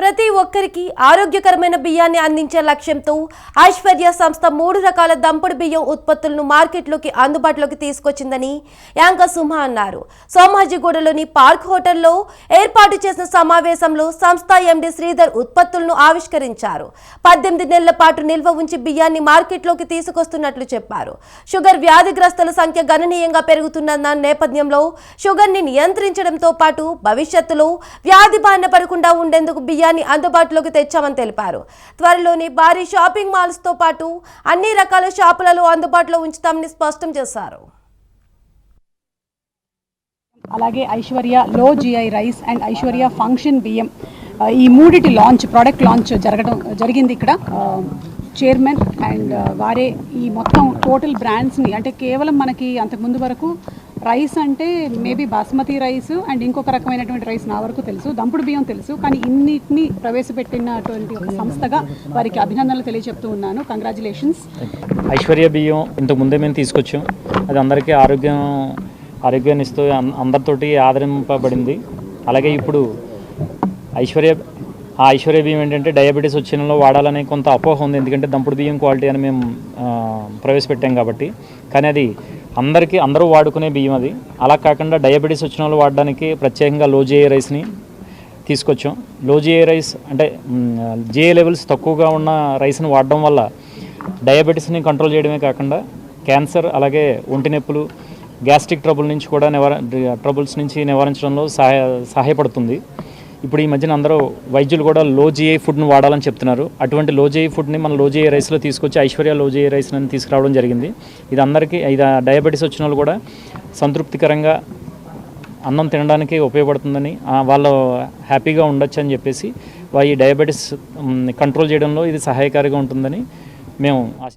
ప్రతి ఒక్కరికి ఆరోగ్యకరమైన బియ్యాన్ని అందించే లక్ష్యంతో ఐశ్వర్య సంస్థ మూడు రకాల దంపుడు బియ్యం ఉత్పత్తులను మార్కెట్లోకి అందుబాటులోకి తీసుకొచ్చిందని యాంకర్ సుమ అన్నారు. సోమాజిగూడలోని పార్క్ హోటల్లో ఏర్పాటు చేసిన సమావేశంలో సంస్థ ఎండి శ్రీధర్ ఉత్పత్తులను ఆవిష్కరించారు. పద్దెనిమిది నెలల పాటు నిల్వ ఉంచి బియ్యాన్ని మార్కెట్లోకి తీసుకొస్తున్నట్లు చెప్పారు. షుగర్ వ్యాధిగ్రస్తుల సంఖ్య గణనీయంగా పెరుగుతున్న నేపథ్యంలో షుగర్ని నియంత్రించడంతో పాటు భవిష్యత్తులో వ్యాధి బారిన పడకుండా ఉండేందుకు బియ్యాన్ని అందుబాటులోకి తెచ్చామని తెలిపారు. త్వరలోనే భారీ షాపింగ్ మాల్స్తో పాటు అన్ని రకాల షాపులలో అందుబాటులో ఉంచుతామని స్పష్టం చేశారు. అలాగే Aishwarya low GI rice and Aishwarya function బియ్యం ఈ మూడిటి లాంచ్ ప్రోడక్ట్ లాంచ్ జరగడం జరిగింది ఇక్కడ. చైర్మన్ అండ్ వారే ఈ మొత్తం టోటల్ బ్రాండ్స్ని అంటే కేవలం మనకి అంతకుముందు వరకు రైస్ అంటే మేబీ బాస్మతి రైస్ అండ్ ఇంకొక రకమైనటువంటి రైస్ నా వరకు తెలుసు దంపుడు బియ్యం తెలుసు కానీ ఇన్నిటిని ప్రవేశపెట్టినటువంటి ఒక సంస్థగా వారికి అభినందనలు తెలియజెప్తూ ఉన్నాను. కంగ్రాచులేషన్స్ ఐశ్వర్య బియ్యం ఇంతకు ముందే మేము తీసుకొచ్చాం. అది అందరికీ ఆరోగ్యం ఆరోగ్యాన్ని ఇస్తూ అందరితోటి ఆదరింపబడింది. అలాగే ఇప్పుడు ఐశ్వర్య ఆ ఐశ్వర్య బియ్యం ఏంటంటే డయాబెటీస్ వచ్చినలో వాడాలనే కొంత అపోహ ఉంది. ఎందుకంటే దంపుడు బియ్యం క్వాలిటీ అని మేము ప్రవేశపెట్టాం కాబట్టి. కానీ అది అందరికీ అందరూ వాడుకునే బియ్యం అది. అలా కాకుండా డయాబెటీస్ వచ్చిన వాళ్ళు వాడడానికి ప్రత్యేకంగా లో జేఏ రైస్ని తీసుకొచ్చాం. లో జేఏ రైస్ అంటే జేఏ లెవెల్స్ తక్కువగా ఉన్న రైస్ని వాడడం వల్ల డయాబెటీస్ని కంట్రోల్ చేయడమే కాకుండా క్యాన్సర్ అలాగే ఒంటి నొప్పులు గ్యాస్ట్రిక్ ట్రబుల్ నుంచి కూడా నివార ట్రబుల్స్ నుంచి నివారించడంలో సహాయ సహాయపడుతుంది. ఇప్పుడు ఈ మధ్యన అందరూ వైద్యులు కూడా లో జిఐ ఫుడ్ని వాడాలని చెప్తున్నారు. అటువంటి లో జిఐ ఫుడ్ని మనం లో జిఐ రైస్లో తీసుకొచ్చి ఐశ్వర్య లో జిఐ రైస్ అని తీసుకురావడం జరిగింది. ఇది అందరికీ ఇది డయాబెటీస్ వచ్చిన వాళ్ళు కూడా సంతృప్తికరంగా అన్నం తినడానికి ఉపయోగపడుతుందని వాళ్ళు హ్యాపీగా ఉండొచ్చు అని చెప్పేసి ఈ డయాబెటీస్ కంట్రోల్ చేయడంలో ఇది సహాయకారిగా ఉంటుందని మేము ఆశ